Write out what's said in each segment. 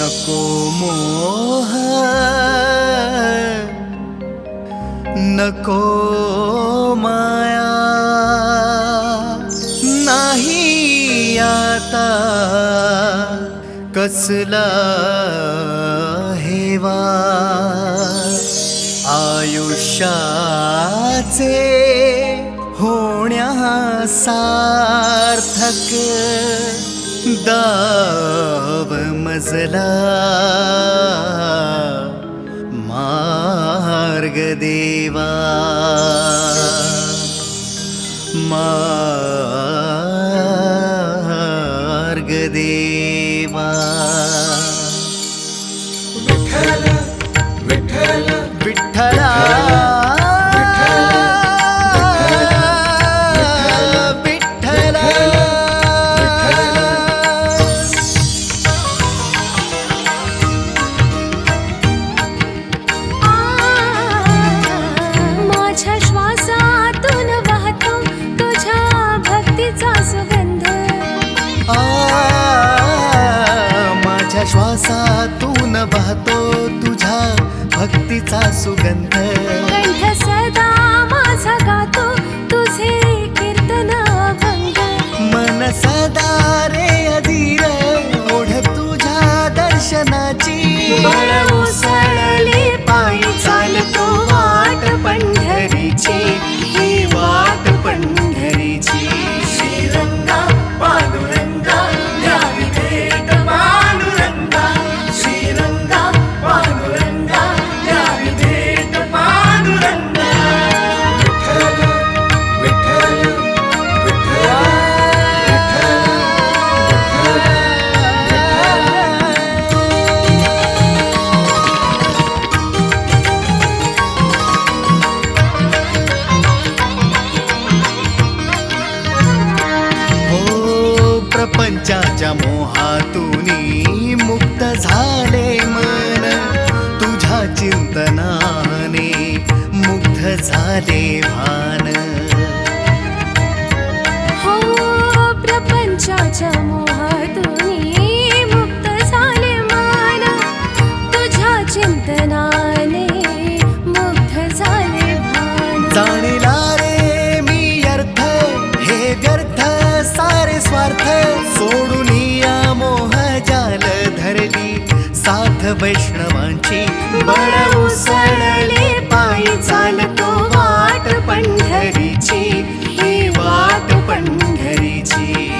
नको मोह नको माया नाही आता कसला हेवा. आयुष्याचे होण्या सार्थक दाव मजला। मार्गदेवा मार्गदेवा श्वासातून वाहतो तुझ्या भक्तीचा सुगंध. झाले मन तुझ्या चिंतनाने मुग्ध झाले भान. हो प्रपंचाच्या वैष्णवांची. बळ उसळले पायी चालतो वाट पंढरीची. ही वाट पंढरीची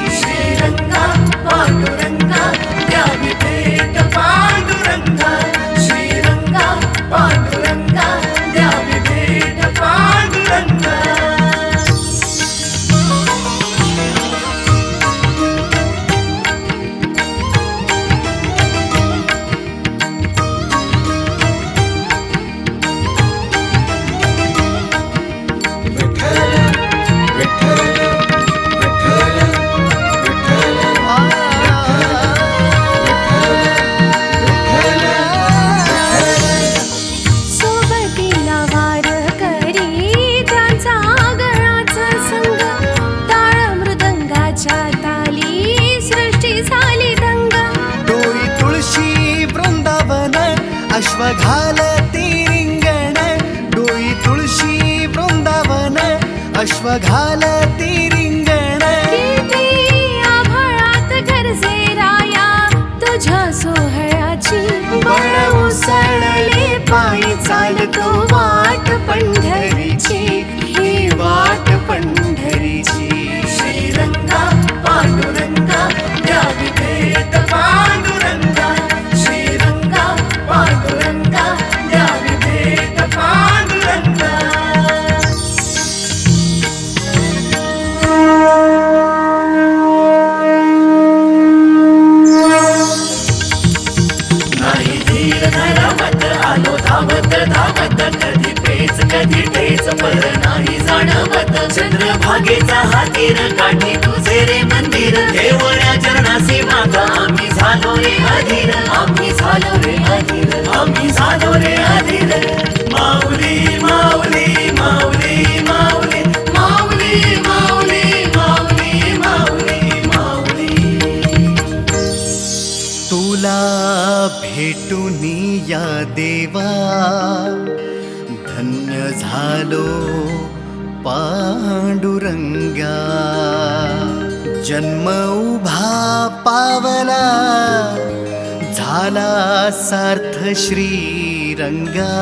अश्वघाल रिंगण. किती आभाळात गरजे राया तुझ्या सोहळ्याची. बळ उसळले पायी चालतो वाट पंढरीची धरावत आलो धावत धावत कधी पेच कधी ठेच पर नाही जाणवत. चंद्रभागेचा हा तीर काठी तुझे रे मंदिर. देवळ्या चरणासी या देवा धन्य झालो पांडुरंगा। जन्म उभा पावला झाला सार्थ श्रीरंगा।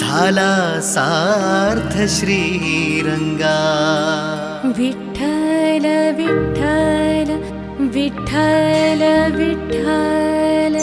झाला सार्थ श्रीरंगा। विठ्ठल विठ्ठल विठ्ठल विठ्ठल